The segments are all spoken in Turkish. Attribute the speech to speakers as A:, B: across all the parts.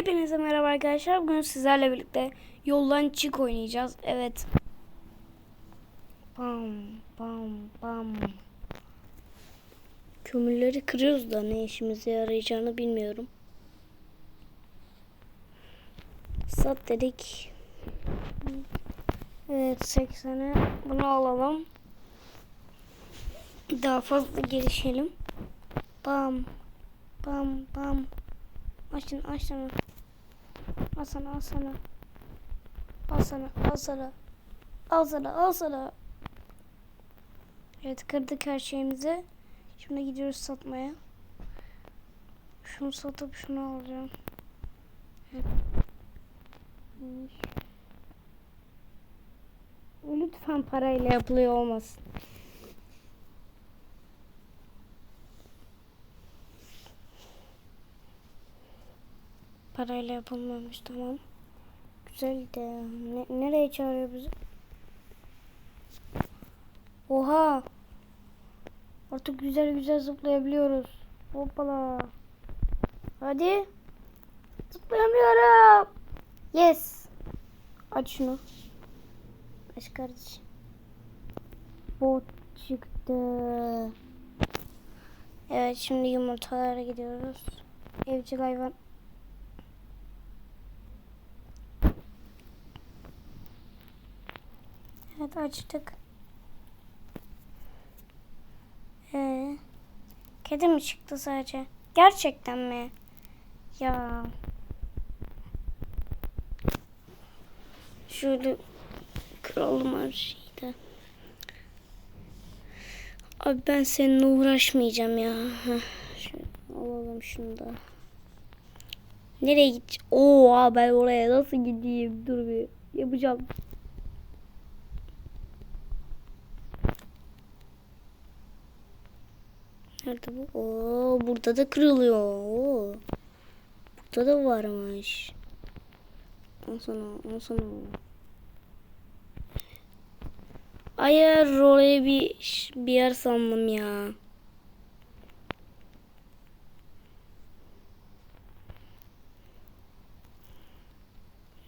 A: Hepinize merhaba arkadaşlar. Bugün sizlerle birlikte yoldan çık oynayacağız. Evet. Bam bam bam. Kömürleri kırıyoruz da ne işimize yarayacağını bilmiyorum. Sat dedik. Evet 80'e bunu alalım. Daha fazla gelişelim. Bam bam bam. Açın açın. Al sana al sana. Al sana al sana. Al sana al sana. Evet kırdık her şeyimizi. Şimdi gidiyoruz satmaya. Şunu satıp şunu alacağım. Evet. Lütfen parayla yapılıyor olmasın. Parayla yapılmamış tamam. Güzel de ne, nereye çağırıyor bizi? Oha! Artık güzel güzel zıplayabiliyoruz. Hoppala. Hadi. Zıplayamıyorum. Yes. Aç şunu. Aç kardeşim. Bot çıktı. Evet şimdi yumurtalara gidiyoruz. Evcil hayvan Evet açtık. Ee, kedi mi çıktı sadece? Gerçekten mi? Ya. Şöyle kıralım her şeyi de. Abi ben seninle uğraşmayacağım ya. Şöyle alalım şunu da. Nereye git? Oo ben oraya nasıl gideyim? Dur bir yapacağım. Nerede bu? Oo, burada da kırılıyor. Oo. Burada da varmış. Al sana, al sana. Hayır, oraya bir bir yer sandım ya.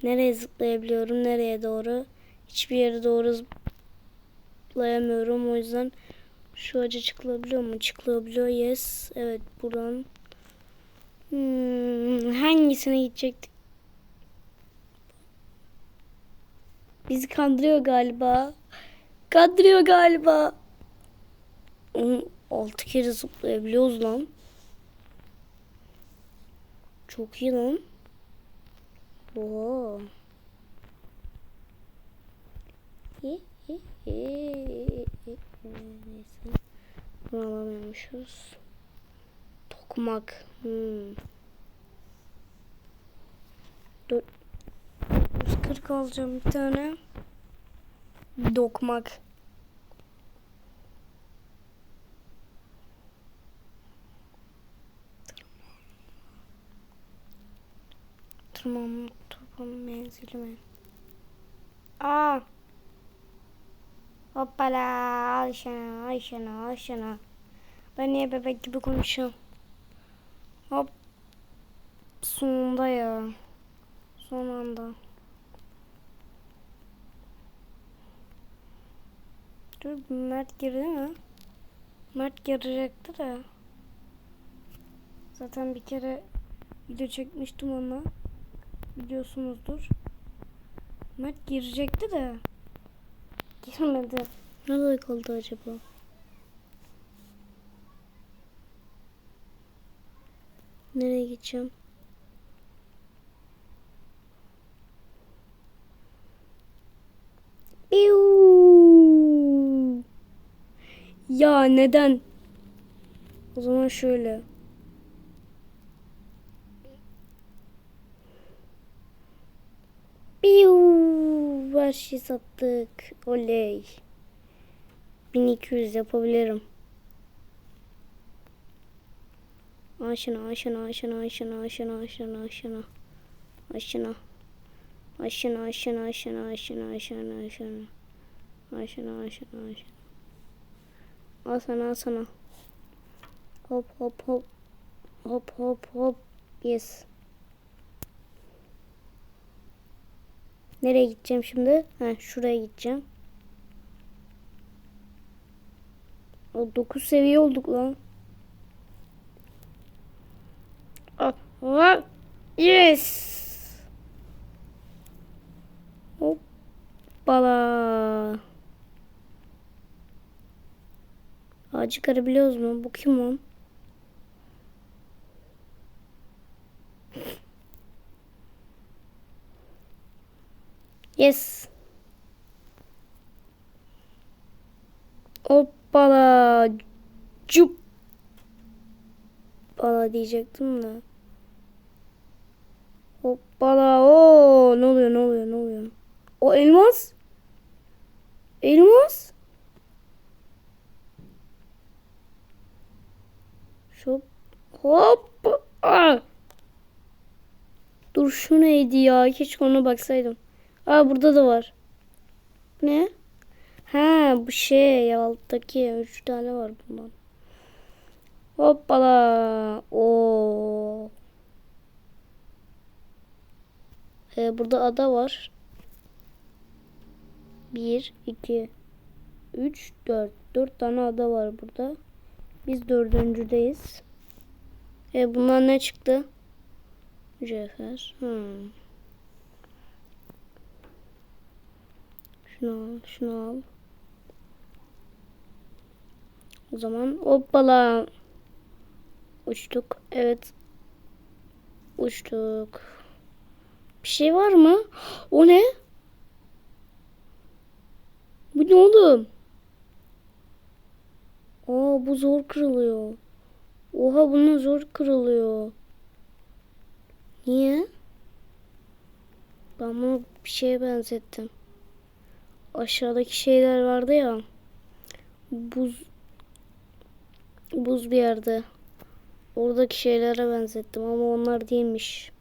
A: Nereye zıplayabiliyorum? Nereye doğru? Hiçbir yere doğru zıplayamıyorum. O yüzden şu acı çıkılabiliyor mu? Çıkılabiliyor. Yes. Evet buradan. Hmm, hangisine gidecektik? Bizi kandırıyor galiba. Kandırıyor galiba. Oğlum, altı kere zıplayabiliyoruz lan. Çok iyi lan. Oo. İyi, iyi, iyi. Neyse. Bunu alamıyormuşuz. Tokmak. Hmm. 440 alacağım bir tane. Dokmak. Tırmanma topun menzili mi? Aa! Hoppala al şunu al şunu al şunu. Ben niye bebek gibi konuşuyorum? Hop. Sonunda ya. Son anda. Dur Mert girdi mi? Mert girecekti de. Zaten bir kere video çekmiştim ona. Biliyorsunuzdur. Mert girecekti de. Girmedi. Nerede kaldı acaba? Nereye gideceğim? Piu! Ya neden? O zaman şöyle. Piu! Her şey sattık. Oley. 1200 yapabilirim. Aşına aşına aşına aşına aşına aşına aşına. Aşına. Aşına aşına aşına aşına aşına aşına. Aşına aşına aşına. Al sana al sana. Hop hop hop. Hop hop hop. Yes Nereye gideceğim şimdi? Ha şuraya gideceğim. O 9 seviye olduk lan. Ah, ah, Yes. Hoppala. Ağacı karabiliyoruz mu? Bu kim lan? Yes. Hoppala. Cup. Bala diyecektim de. Hoppala. Oo, ne oluyor ne oluyor ne oluyor? O elmas. Elmas. Şop. Hop. Aa. Dur şu neydi ya? Keşke ona baksaydım. Aa burada da var. Ne? Ha bu şey alttaki üç tane var bundan. Hoppala. Oo. Ee, burada ada var. Bir, iki, üç, dört. Dört tane ada var burada. Biz dördüncüdeyiz. E bunlar ne çıktı? Cevher. Hmm. Şunu al, şunu al. O zaman hoppala. Uçtuk. Evet. Uçtuk. Bir şey var mı? O ne? Bu ne oğlum? Aa bu zor kırılıyor. Oha bunu zor kırılıyor. Niye? Ben bunu bir şeye benzettim. Aşağıdaki şeyler vardı ya. Buz buz bir yerde. Oradaki şeylere benzettim ama onlar değilmiş.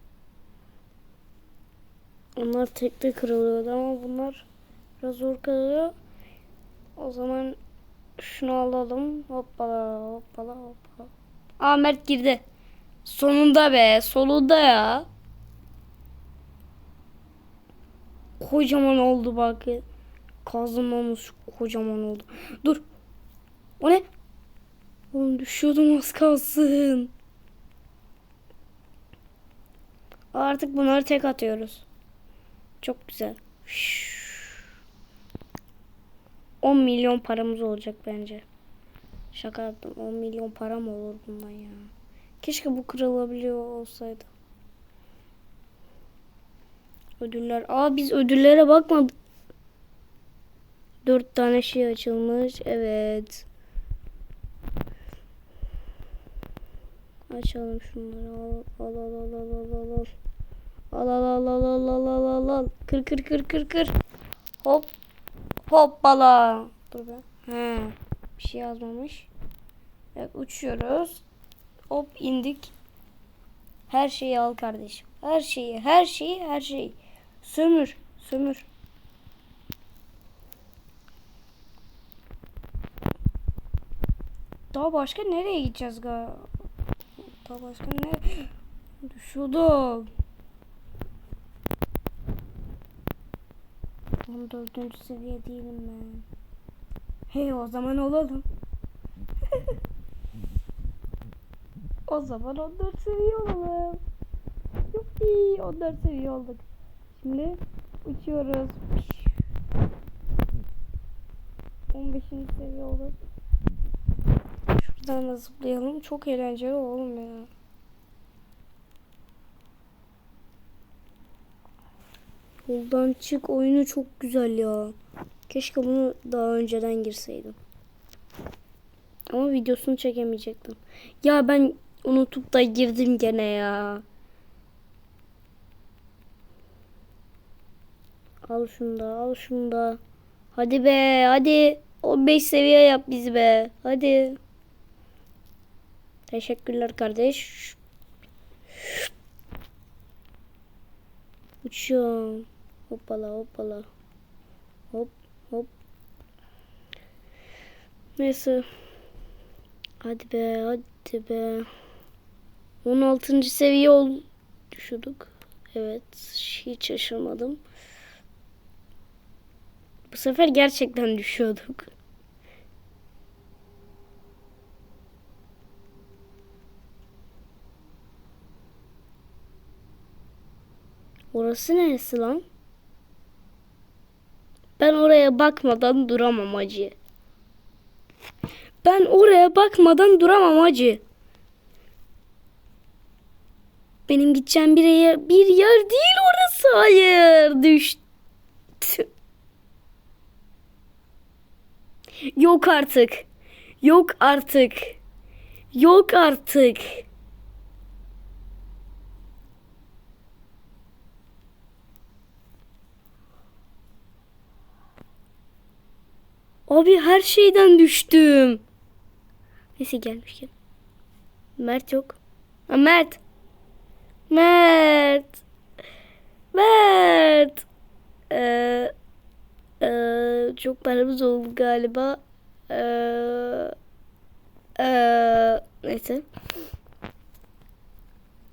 A: Onlar tekte kırılıyordu ama bunlar biraz zor kırılıyor. O zaman şunu alalım. Hoppala hoppala hoppala. Aa Mert girdi. Sonunda be. Sonunda ya. Kocaman oldu bak. Kazılmamış kocaman oldu. Dur. O ne? Oğlum düşüyordum az kalsın. Artık bunları tek atıyoruz. Çok güzel. 10 milyon paramız olacak bence. Şaka yaptım. 10 milyon para mı olur bundan ya? Keşke bu kırılabiliyor olsaydı. Ödüller. Aa biz ödüllere bakmadık. Dört tane şey açılmış. Evet. Açalım şunları. Al al al al al al al al. Al al al al al al al al. Kır kır kır kır kır. Hop. Hoppala. Dur be. He. Bir şey yazmamış. Evet uçuyoruz. Hop indik. Her şeyi al kardeşim. Her şeyi, her şeyi, her şeyi. Sömür, sömür. Daha başka nereye gideceğiz ga? Daha başka ne? Düşüyordum. 14. seviye değilim ben. Hey o zaman olalım. o zaman 14 seviye olalım. Yuppi 14 seviye olduk. Şimdi uçuyoruz. 15. seviye olduk. Da zıplayalım. Çok eğlenceli oğlum ya. Yoldan çık oyunu çok güzel ya. Keşke bunu daha önceden girseydim. Ama videosunu çekemeyecektim. Ya ben unutup da girdim gene ya. Al şunu da al şunu da. Hadi be hadi. 15 seviye yap bizi be. Hadi. Teşekkürler kardeş. Uçuyorum. Hoppala hoppala. Hop hop. Neyse. Hadi be hadi be. 16. seviye ol düşürdük. Evet hiç şaşırmadım. Bu sefer gerçekten düşüyorduk. Orası neresi lan? Ben oraya bakmadan duramam acı. Ben oraya bakmadan duramam acı. Benim gideceğim bir yer, bir yer değil orası. Hayır düştü. Yok artık. Yok artık. Yok artık. Abi her şeyden düştüm. Neyse gelmişken. Mert yok. Ha, Mert. Mert. Mert. Ee, ee, çok paramız oldu galiba. Ee, ee, neyse.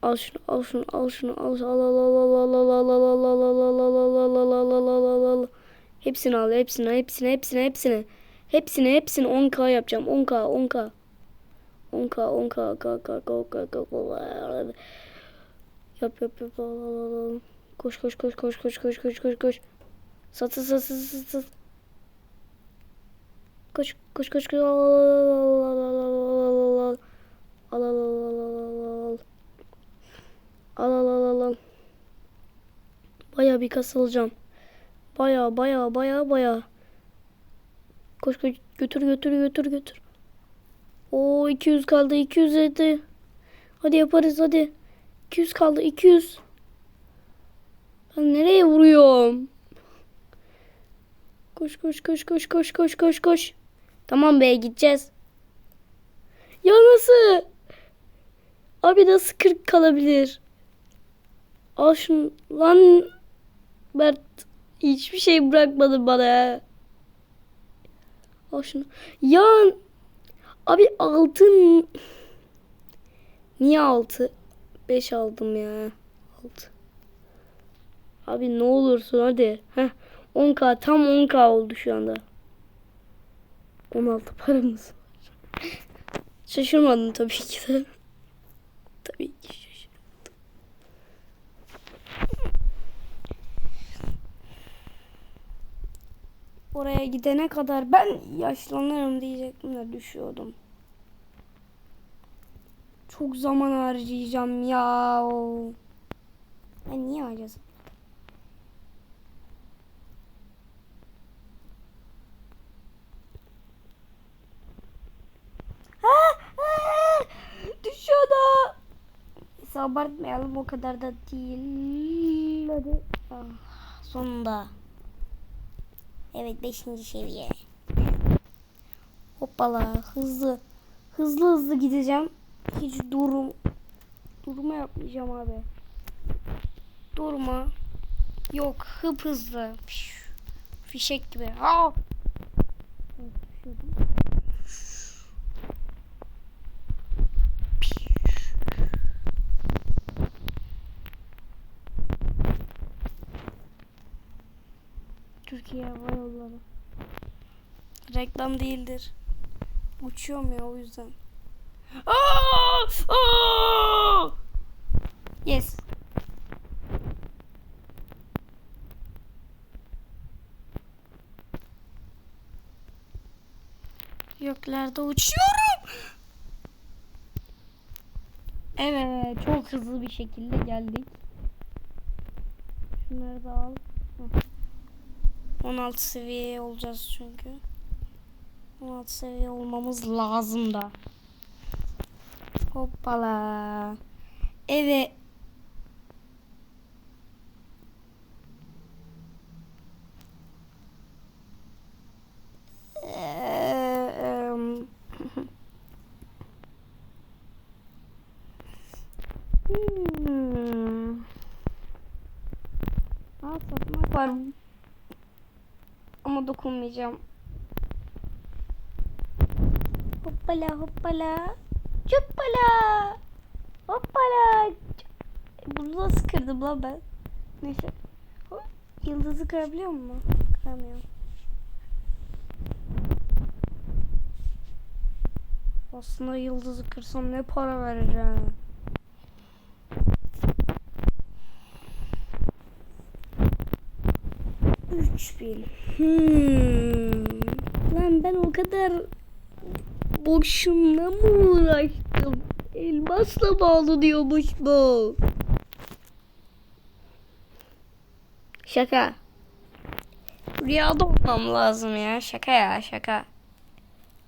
A: Al şunu, al şunu, al şunu, al al al al al al al al al al al al al al al al al Hepsini al, hepsini, hepsini, hepsini, hepsini. Hepsini, hepsini 10k yapacağım. 10k, 10k. 10k, 10k, k, k, k, k, k, Yap, yap, yap. Koş, koş, koş, koş, koş, koş, koş, koş, koş. Sat, sat, sat, sat, sat. Koş, koş, koş, koş. Al, al, al, al, al, al, al, al, al. Al, al, al, al. Bayağı bir kasılacağım. Baya baya baya baya. Koş koş götür götür götür götür. O 200 kaldı 200 etti. Hadi yaparız hadi. 200 kaldı 200. Ben nereye vuruyorum? Koş koş koş koş koş koş koş koş. Tamam be gideceğiz. Ya nasıl? Abi nasıl 40 kalabilir? Al şunu lan Mert Hiçbir şey bırakmadı bana. Al şunu. Ya abi altın niye altı? Beş aldım ya. Altı. Abi ne olursun hadi. Heh. 10k tam 10k oldu şu anda. 16 paramız var. Şaşırmadım tabii ki de. tabii ki şaşırmadım. Oraya gidene kadar ben yaşlanırım diyecektim de düşüyordum. Çok zaman harcayacağım ya. Ben niye harcasın? Düşüyordu. Neyse abartmayalım o kadar da değil. Hadi. Ah, sonunda. Evet 5. seviye. Hoppala hızlı. Hızlı hızlı gideceğim. Hiç durum durma yapmayacağım abi. Durma. Yok hıp hızlı. Fişek gibi. Aa! Reklam değildir. Uçuyorum ya o yüzden. Aa! Aa! Yes. Göklerde uçuyorum. Evet, çok hızlı bir şekilde geldik. Şunları da al. Hı. 16 seviye olacağız çünkü. 16 seviye olmamız lazım da. Hoppala. Evet. Hmm. Aa, satmak var. Ama dokunmayacağım. hoppala hoppala. Çuppala. Hoppala. Bunu nasıl kırdım lan ben? Neyse. Hop. Yıldızı kırabiliyor mu? Kıramıyorum. Aslında yıldızı kırsam ne para vereceğim. Üç bin. Hmm. Lan ben o kadar boşuna mı uğraştım? Elmasla bağlı diyormuş bu. Şaka. Rüyada olmam lazım ya. Şaka ya şaka.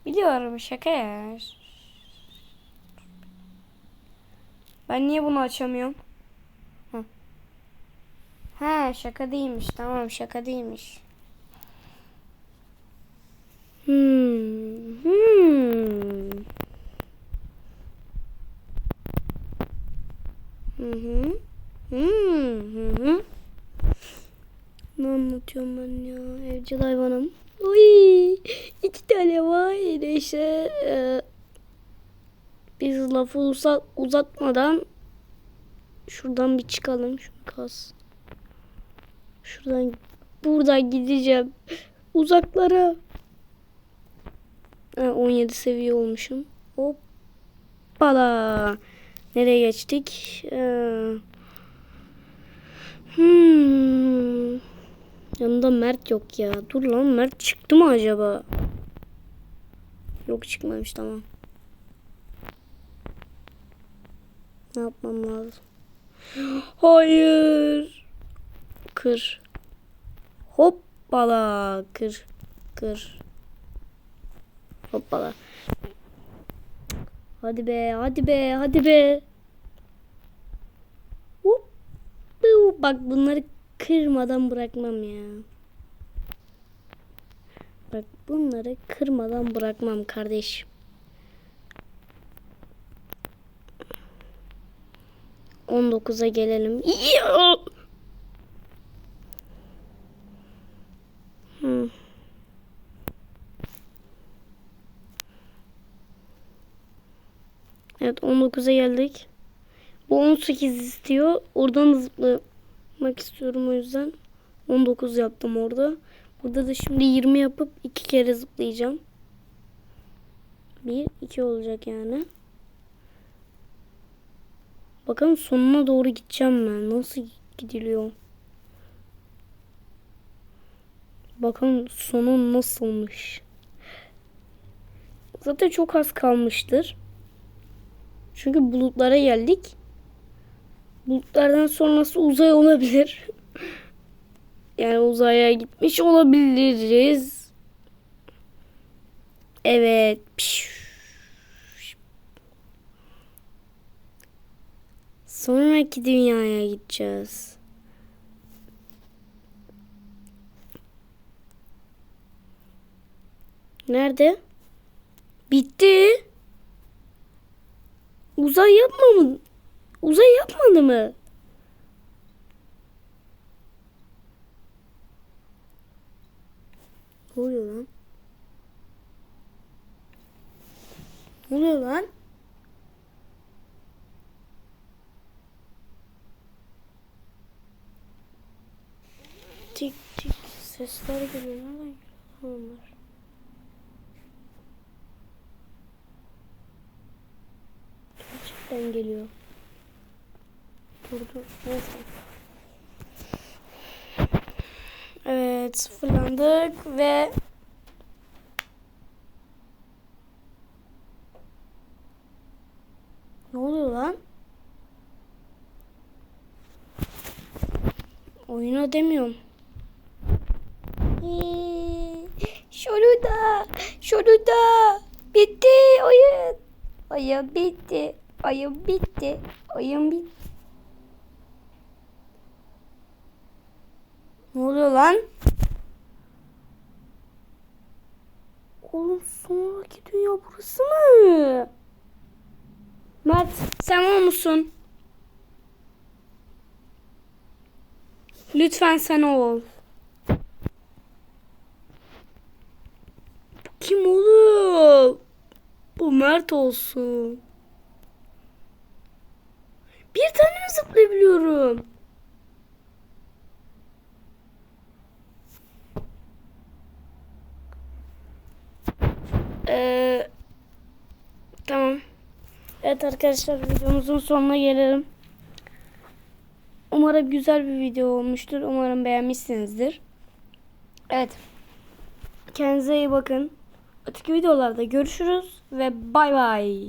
A: Biliyorum şaka ya. Ben niye bunu açamıyorum? Hı. Ha şaka değilmiş. Tamam şaka değilmiş. Hmm. Hmm. Hı hı. Hmm. Ne anlatıyorum ben ya? Evcil hayvanım. Uy, iki tane var. Neyse. E, biz lafı uzat, uzatmadan şuradan bir çıkalım. Şunu kas. Şuradan buradan gideceğim. Uzaklara. Ha, 17 seviye olmuşum. Hoppala. Nereye geçtik? Ee, hmm. Yanında Mert yok ya. Dur lan Mert çıktı mı acaba? Yok çıkmamış tamam. Ne yapmam lazım? Hayır. Kır. Hoppala. Kır. Kır. Hoppala. Hadi be, hadi be, hadi be. Hop. Bak bunları kırmadan bırakmam ya. Bak bunları kırmadan bırakmam kardeşim. On dokuza gelelim. Ya! Hmm. Evet 19'a geldik. Bu 18 istiyor. Oradan zıplamak istiyorum o yüzden. 19 yaptım orada. Burada da şimdi 20 yapıp iki kere zıplayacağım. 1 2 olacak yani. Bakalım sonuna doğru gideceğim ben. Nasıl gidiliyor? Bakalım sonu nasılmış. Zaten çok az kalmıştır. Çünkü bulutlara geldik. Bulutlardan sonrası uzay olabilir. yani uzaya gitmiş olabiliriz. Evet. Sonraki dünyaya gideceğiz. Nerede? Bitti. Uzay yapmadı. Uzay yapmadı mı? Ne oluyor lan? Ne oluyor lan? Tik tik sesler geliyor. Nereden geliyor onlar? Gerçekten geliyor. Dur dur. Neyse. Evet sıfırlandık ve Ne oluyor lan? Oyuna demiyorum. Şurada, şurada. Bitti oyun. Oyun bitti. Oyun bitti. Oyun bitti. Ne oluyor lan? Oğlum sonraki dünya burası mı? Mert sen o musun? Lütfen sen ol. Kim oğlum? Bu Mert olsun. Bir tane mi zıplayabiliyorum? Ee, Evet arkadaşlar videomuzun sonuna gelelim. Umarım güzel bir video olmuştur. Umarım beğenmişsinizdir. Evet. Kendinize iyi bakın. Öteki videolarda görüşürüz ve bay bay.